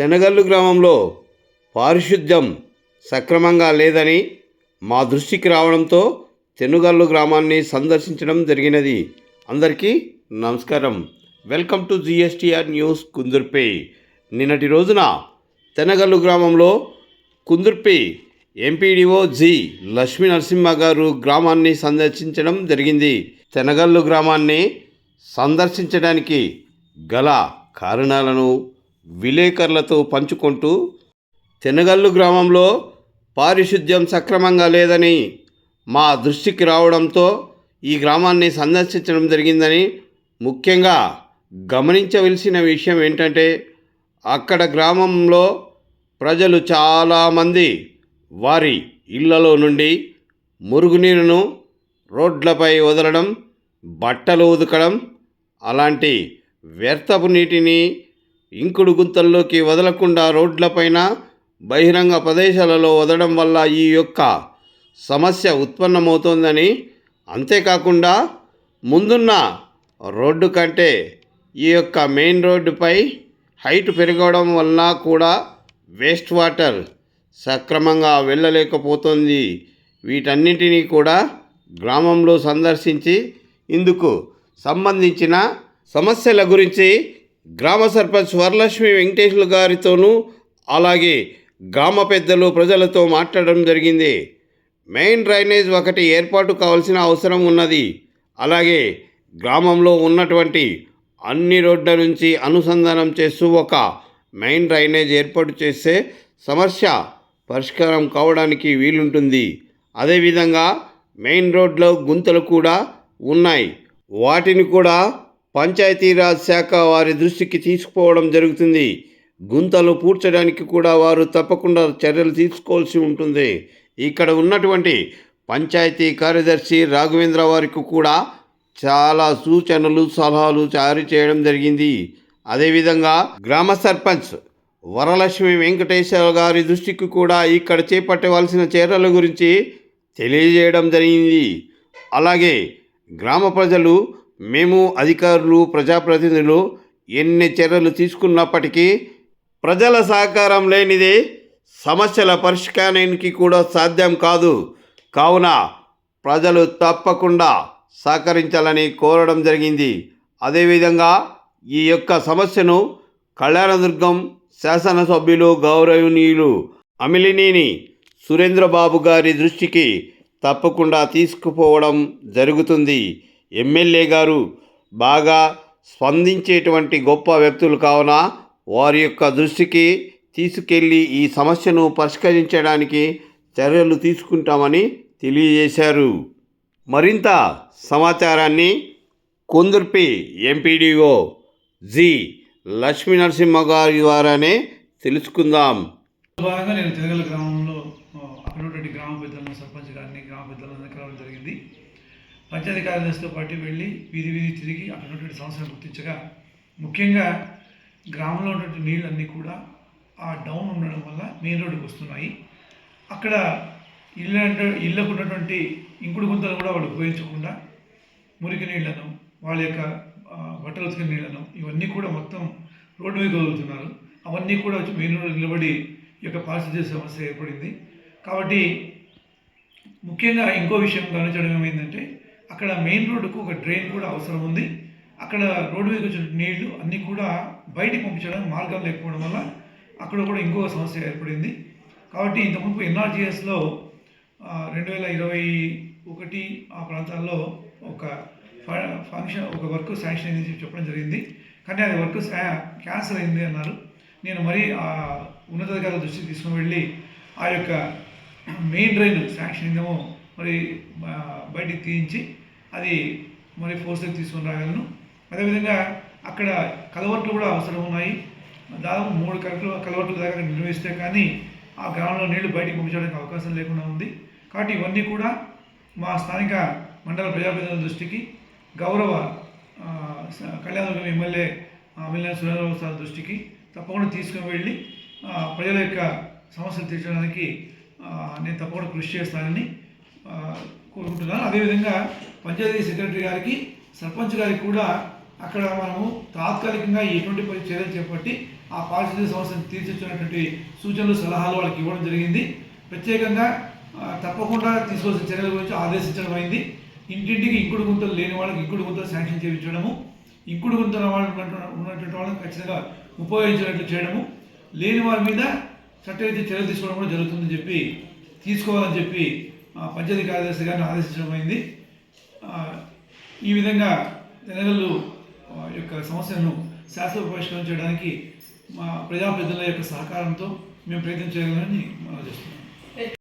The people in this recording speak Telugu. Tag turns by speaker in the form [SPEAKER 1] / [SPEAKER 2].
[SPEAKER 1] తెనగల్లు గ్రామంలో పారిశుద్ధ్యం సక్రమంగా లేదని మా దృష్టికి రావడంతో తెనుగల్లు గ్రామాన్ని సందర్శించడం జరిగినది. అందరికీ నమస్కారం. Welcome to GSTR news Kundurpi. నిన్నటి రోజున తెనగల్లు గ్రామంలో కుందుర్పి ఎంపీడీఓ జి లక్ష్మీ నరసింహ గారు గ్రామాన్ని సందర్శించడం జరిగింది. తెనగల్లు గ్రామాన్ని సందర్శించడానికి గల కారణాలను విలేకరులతో పంచుకుంటూ తెనగల్లు గ్రామంలో పారిశుద్ధ్యం సక్రమంగా లేదని మా దృష్టికి రావడంతో ఈ గ్రామాన్ని సందర్శించడం జరిగిందని ముఖ్యంగా గమనించవలసిన విషయం ఏంటంటే అక్కడ గ్రామంలో ప్రజలు చాలామంది వారి ఇళ్ళలో నుండి మురుగునీరును రోడ్లపై వదలడం బట్టలు ఉతకడం అలాంటి వ్యర్థపు నీటిని ఇంకుడు గుంతల్లోకి వదలకుండా రోడ్లపైన బహిరంగ ప్రదేశాలలో వదలడం వల్ల ఈ యొక్క సమస్య ఉత్పన్నమవుతోందని అంతేకాకుండా ముందున్న రోడ్డు కంటే ఈ యొక్క మెయిన్ రోడ్డుపై హైట్ పెరగడం వలన కూడా వేస్ట్ వాటర్ సక్రమంగా వెళ్ళలేకపోతుంది. వీటన్నిటినీ కూడా గ్రామంలో సందర్శించి ఇందుకు సంబంధించిన సమస్యల గురించి గ్రామ సర్పంచ్ వరలక్ష్మి వెంకటేశ్వర గారితోనూ అలాగే గ్రామ పెద్దలు ప్రజలతో మాట్లాడడం జరిగింది. మెయిన్ డ్రైనేజ్ ఒకటి ఏర్పాటు కావాల్సిన అవసరం ఉన్నది. అలాగే గ్రామంలో ఉన్నటువంటి అన్ని రోడ్ల నుంచి అనుసంధానం చేస్తూ ఒక మెయిన్ డ్రైనేజ్ ఏర్పాటు చేస్తే సమస్య పరిష్కారం కావడానికి వీలుంటుంది. అదేవిధంగా మెయిన్ రోడ్లో గుంతలు కూడా ఉన్నాయి. వాటిని కూడా పంచాయతీరాజ్ శాఖ వారి దృష్టికి తీసుకుపోవడం జరుగుతుంది. గుంతలు పూడ్చడానికి కూడా వారు తప్పకుండా చర్యలు తీసుకోవాల్సి ఉంటుంది. ఇక్కడ ఉన్నటువంటి పంచాయతీ కార్యదర్శి రాఘవేంద్ర వారికి కూడా చాలా సూచనలు సలహాలు జారీ చేయడం జరిగింది. అదేవిధంగా గ్రామ సర్పంచ్ వరలక్ష్మి వెంకటేశ్వర గారి దృష్టికి కూడా ఇక్కడ చేపట్టవలసిన చర్యల గురించి తెలియజేయడం జరిగింది. అలాగే గ్రామ ప్రజలు మేము అధికారులు ప్రజాప్రతినిధులు ఎన్ని చర్యలు తీసుకున్నప్పటికీ ప్రజల సహకారం లేనిదే సమస్యల పరిష్కారానికి కూడా సాధ్యం కాదు. కావున ప్రజలు తప్పకుండా సహకరించాలని కోరడం జరిగింది. అదేవిధంగా ఈ యొక్క సమస్యను కళ్యాణదుర్గం శాసనసభ్యులు గౌరవనీయులు అమిలినేని సురేంద్రబాబు గారి దృష్టికి తప్పకుండా తీసుకుపోవడం జరుగుతుంది. ఎమ్మెల్యే గారు బాగా స్పందించేటువంటి గొప్ప వ్యక్తులు కావున వారి యొక్క దృష్టికి తీసుకెళ్ళి ఈ సమస్యను పరిష్కరించడానికి చర్యలు తీసుకుంటామని తెలియజేశారు. మరింత సమాచారాన్ని కొందర్పి ఎంపీడీఓ జి లక్ష్మీ నరసింహ గారి ద్వారానే తెలుసుకుందాం.
[SPEAKER 2] భాగంగా నేను తెనగల గ్రామంలో అక్కడ గ్రామ పెద్దలను సర్పంచ్ గారిని గ్రామ పెద్దలను కలవడం జరిగింది. పంచాయతీ కార్యదర్శితో పాటు వెళ్ళి వీధి వీధి తిరిగి అక్కడ ఉన్నటువంటి గుర్తించగా ముఖ్యంగా గ్రామంలో ఉన్నటువంటి నీళ్ళన్నీ కూడా ఆ డౌన్ ఉండడం వల్ల మెయిన్ రోడ్డుకి వస్తున్నాయి. అక్కడ ఇళ్ళ ఇళ్ళకు ఉన్నటువంటి ఇంకుడు గుంతలు కూడా వాళ్ళు ఉపయోగించకుండా మురికి నీళ్ళను వాళ్ళ యొక్క బట్టలు ఉతికిన నీళ్ళను ఇవన్నీ కూడా మొత్తం రోడ్డు మీద వదులుతున్నారు. అవన్నీ కూడా వచ్చి మెయిన్ రోడ్డు నిలబడి ఈ యొక్క పారిశుద్ధ్య సమస్య ఏర్పడింది. కాబట్టి ముఖ్యంగా ఇంకో విషయం గమనించడం ఏమైందంటే అక్కడ మెయిన్ రోడ్డుకు ఒక డ్రైన్ కూడా అవసరం ఉంది. అక్కడ రోడ్డు మీద వచ్చిన నీళ్ళు అన్నీ కూడా బయటికి పంపించడానికి మార్గం లేకపోవడం వల్ల అక్కడ కూడా ఇంకో సమస్య ఏర్పడింది. కాబట్టి ఇంతకుముందు ఎన్ఆర్జీఎస్లో రెండు వేల ఇరవై ఒకటి ఆ ప్రాంతాల్లో ఒక ఫ- ఫంక్షన్ ఒక వర్క్ శాంక్షన్ అయింది చెప్పి చెప్పడం జరిగింది. కానీ అది వర్క్ క్యాన్సిల్ అయింది అన్నారు. నేను మరీ ఆ ఉన్నతాధికారుల దృష్టికి తీసుకుని వెళ్ళి ఆ యొక్క మెయిన్ డ్రైన్ శాంక్షన్ అయిందేమో మరి బయటికి తీయించి అది మరి ఫోర్స్కి తీసుకొని రాగలను. అదేవిధంగా అక్కడ కలవట్లు కూడా అవసరం ఉన్నాయి. దాదాపు మూడు కలవట్లు కలవర్ట్ల దాకా నిర్వహిస్తే కానీ ఆ గ్రామంలో నీళ్ళు బయటికి పంపించడానికి అవకాశం లేకుండా ఉంది. కాబట్టి ఇవన్నీ కూడా మా స్థానిక మండల ప్రజాప్రతినిధుల దృష్టికి గౌరవ ఆ, కళ్యాణదుర్గం ఎమ్మెల్యే అమిలిన సురేంద్రబాబు సార్ దృష్టికి తప్పకుండా తీసుకుని వెళ్ళి ప్రజల యొక్క సమస్యలు తీర్చడానికి నేను తప్పకుండా కృషి చేస్తానని కోరుకుంటున్నాను. అదేవిధంగా పంచాయతీ సెక్రటరీ గారికి సర్పంచ్ గారికి కూడా అక్కడ మనము తాత్కాలికంగా ఎటువంటి పని చర్యలు చేపట్టి ఆ పారిశుద్ధ్య సమస్యను తీర్చొచ్చినటువంటి సూచనలు సలహాలు వాళ్ళకి ఇవ్వడం జరిగింది. ప్రత్యేకంగా తప్పకుండా తీసుకోవాల్సిన చర్యల గురించి ఆదేశించడం అయింది. ఇంటింటికి ఇంకుడు గుంతలు లేని వాళ్ళకి ఇంకుడు గుంతలు శాంక్షన్ చేయించడము. ఇంకుడు గుంతల వాళ్ళు ఉన్నటువంటి- వాళ్ళని ఖచ్చితంగా ఉపయోగించినట్లు చేయడము. లేని వారి మీద చట్టరీత్యా చర్యలు తీసుకోవడం కూడా జరుగుతుందని చెప్పి తీసుకోవాలని చెప్పి పంచాయతీ కార్యదర్శి గారిని ఆదేశించడం అయింది. ఈ విధంగా తెనగల్లు ఆ, యొక్క సమస్యలను శాశ్వత పరిష్కారం చేయడానికి మా ప్రజాప్రతినిధుల యొక్క సహకారంతో మేము ప్రయత్నం చేయాలని మనం చేస్తున్నాం.